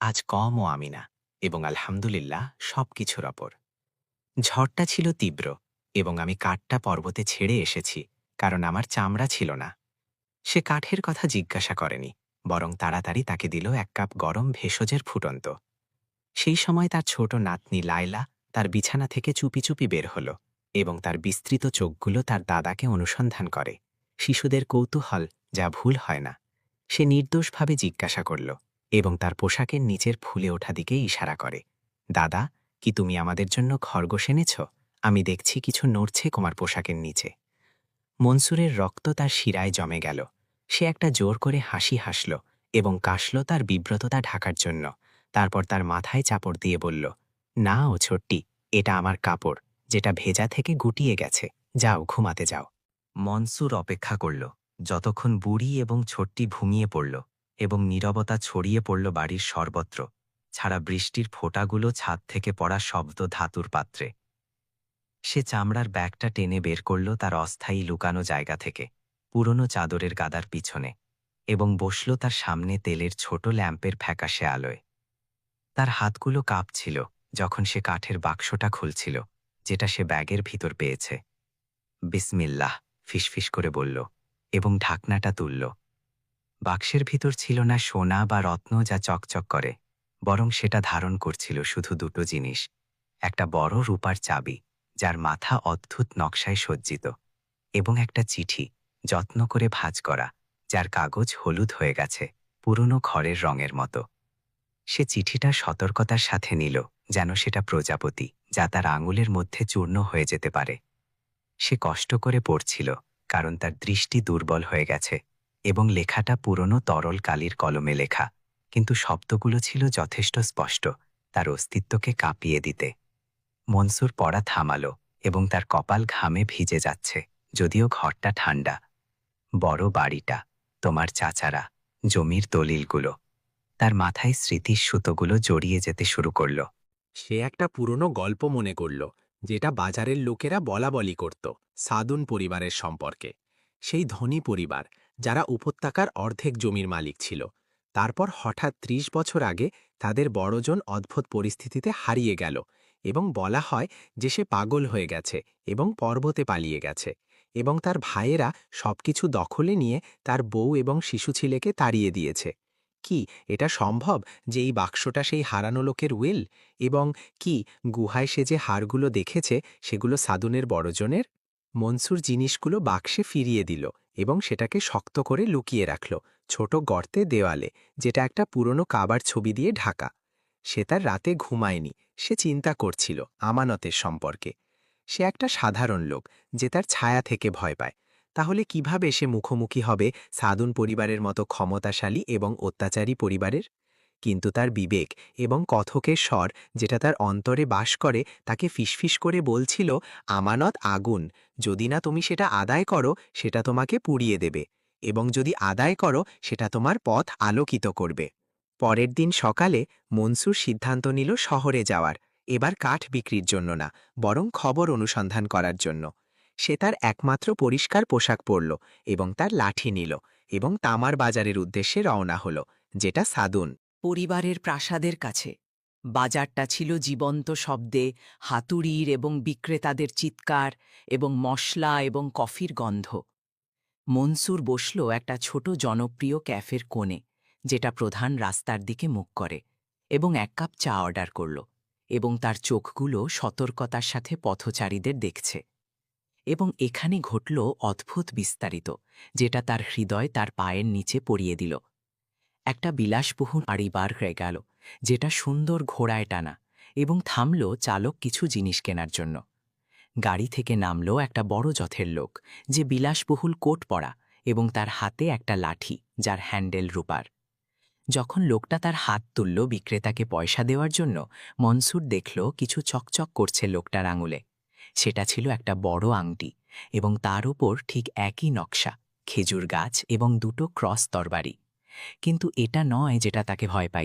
আজ কমও আমি না এবং আলহামদুলিল্লাহ সব কিছুর অপর। ঝড়টা ছিল তীব্র এবং আমি কাঠটা পর্বতে ছেড়ে এসেছি কারণ আমার চামড়া ছিল না। সে কাঠের কথা জিজ্ঞাসা করেনি, বরং তাড়াতাড়ি তাকে দিল এক কাপ গরম ভেষজের ফুটন্ত। সেই সময় তার ছোট নাতনি লায়লা তার বিছানা থেকে চুপি চুপি বের হলো এবং তার বিস্তৃত চোখগুলো তার দাদাকে অনুসন্ধান করে। শিশুদের কৌতূহল যা ভুল হয় না, সে নির্দোষভাবে জিজ্ঞাসা করল এবং তার পোশাকের নিচের ফুলে ওঠা দিকে ইশারা করে। দাদা, কি তুমি আমাদের জন্য খরগোশ এনেছ? আমি দেখছি কিছু নড়ছে তোমার পোশাকের নিচে। মনসুরের রক্ত তার শিরায় জমে গেল। সে একটা জোর করে হাসি হাসল এবং কাশল তার বিব্রততা ঢাকার জন্য। তারপর তার মাথায় চাপড় দিয়ে বলল না ও ছোট্টি, এটা আমার কাপড়, যেটা ভেজা থেকে গুটিয়ে গেছে। যাও, ঘুমাতে যাও। মনসুর অপেক্ষা করল। যতক্ষণ বুড়ি এবং ছোট্টি ঘুমিয়ে পড়ল এবং নীরবতা ছড়িয়ে পড়ল বাড়ির সর্বত্র, ছাড়া বৃষ্টির ফোঁটাগুলো ছাদ থেকে পড়া শব্দ ধাতুর পাত্রে। সে চামড়ার ব্যাগটা টেনে বের করল তার অস্থায়ী লুকানো জায়গা থেকে, পুরনো চাদরের গাদার পিছনে, এবং বসল তার সামনে তেলের ছোট ল্যাম্পের ফ্যাকাশে আলোয়। তার হাতগুলো কাঁপছিল যখন সে কাঠের বাক্সটা খুলছিল, যেটা সে ব্যাগের ভিতর পেয়েছে। বিসমিল্লাহ, ফিসফিস করে বলল এবং ঢাকনাটা তুলল। বাক্সের ভিতর ছিল না সোনা বা রত্ন যা চকচক করে, বরং সেটা ধারণ করছিল শুধু দুটো জিনিস, একটা বড় রূপার চাবি, যার মাথা অদ্ভুত নকশায় সজ্জিত, এবং একটা চিঠি যত্ন করে ভাঁজ করা, যার কাগজ হলুদ হয়ে গেছে, পুরনো ঘরের রঙের মতো। সে চিঠিটা সতর্কতার সাথে নিল, যেন সেটা প্রজাপতি, যা তার আঙুলের মধ্যে চূর্ণ হয়ে যেতে পারে। সে কষ্ট করে পড়ছিল, কারণ তার দৃষ্টি দুর্বল হয়ে গেছে। এবং লেখাটা পুরনো তরল কালির কলমে লেখা, কিন্তু শব্দগুলো ছিল যথেষ্ট স্পষ্ট, তার অস্তিত্বকে কাঁপিয়ে দিতে। মনসুর পড়া থামালো এবং তার কপাল ঘামে ভিজে যাচ্ছে, যদিও ঘরটা ঠান্ডা। বড় বাড়িটা, তোমার চাচারা, জমির দলিলগুলো। তার মাথায় স্মৃতির সুতোগুলো জড়িয়ে যেতে শুরু করল। সে একটা পুরনো গল্প মনে করল, যেটা বাজারের লোকেরা বলা বলি করত, সাদুন পরিবারের সম্পর্কে। সেই ধনী পরিবার যারা উপত্যকার অর্ধেক জমির মালিক ছিল। তারপর হঠাৎ ত্রিশ বছর আগে তাদের বড়জন অদ্ভুত পরিস্থিতিতে হারিয়ে গেল এবং বলা হয় যে সে পাগল হয়ে গেছে এবং পর্বতে পালিয়ে গেছে এবং তার ভাইয়েরা সবকিছু দখলে নিয়ে তার বউ এবং শিশু ছেলেকে তাড়িয়ে দিয়েছে। কি এটা সম্ভব যে এই বাক্সটা সেই হারানো লোকের উইল? এবং কি গুহায় সে যে হাড়গুলো দেখেছে সেগুলো সাদুনের বড়জনের? মনসুর জিনিসগুলো বাক্সে ফিরিয়ে দিল এবং সেটাকে শক্ত করে লুকিয়ে রাখল ছোট গর্তে দেওয়ালে, যেটা একটা পুরনো কাবার ছবি দিয়ে ঢাকা। সে তার রাতে ঘুমায়নি, সে চিন্তা করছিল আমানতের সম্পর্কে। সে একটা সাধারণ লোক, যে তার ছায়া থেকে ভয় পায়। তাহলে কীভাবে সে মুখোমুখি হবে সাদুন পরিবারের মতো ক্ষমতাশালী এবং অত্যাচারী পরিবারের? কিন্তু তার বিবেক এবং কথকের স্বর যেটা তার অন্তরে বাস করে তাকে ফিসফিস করে বলছিল, আমানত আগুন, যদি না তুমি সেটা আদায় করো, সেটা তোমাকে পুড়িয়ে দেবে এবং যদি আদায় করো, সেটা তোমার পথ আলোকিত করবে। পরের দিন সকালে মনসুর সিদ্ধান্ত নিল শহরে যাওয়ার, এবার কাঠ বিক্রির জন্য না, বরং খবর অনুসন্ধান করার জন্য। সে তার একমাত্র পরিষ্কার পোশাক পরল এবং তার লাঠি নিল এবং তামার বাজারের উদ্দেশ্যে রওনা হল, যেটা সাদুন। পরিবারের প্রাসাদের কাছে। বাজারটা ছিল জীবন্ত শব্দে হাতুড়ির এবং বিক্রেতাদের চিৎকার এবং মশলা এবং কফির গন্ধ। মনসুর বসল একটা ছোট জনপ্রিয় ক্যাফের কোণে, যেটা প্রধান রাস্তার দিকে মুখ করে, এবং এক কাপ চা অর্ডার করল, এবং তার চোখগুলো সতর্কতার সাথে পথচারীদের দেখছে। এবং এখানে ঘটল অদ্ভুত বিস্তারিত, যেটা তার হৃদয় তার পায়ের নিচে পড়িয়ে দিল। একটা বিলাসবহুল আড়ি বার হয়ে গেল, যেটা সুন্দর ঘোড়ায় টানা এবং থামল চালক কিছু জিনিস কেনার জন্য। গাড়ি থেকে নামল একটা বড় জথের লোক, যে বিলাসবহুল কোট পরা এবং তার হাতে একটা লাঠি, যার হ্যান্ডেল রূপার। যখন লোকটা তার হাত তুলল বিক্রেতাকে পয়সা দেওয়ার জন্য, মনসুর দেখল কিছু চকচক করছে লোকটার আঙুলে। সেটা ছিল একটা বড় আংটি এবং তার উপর ঠিক একই নকশা, খেজুর গাছ এবং দুটো ক্রস তরবারি। কিন্তু এটা নয় যেটা তাকে ভয় পাই।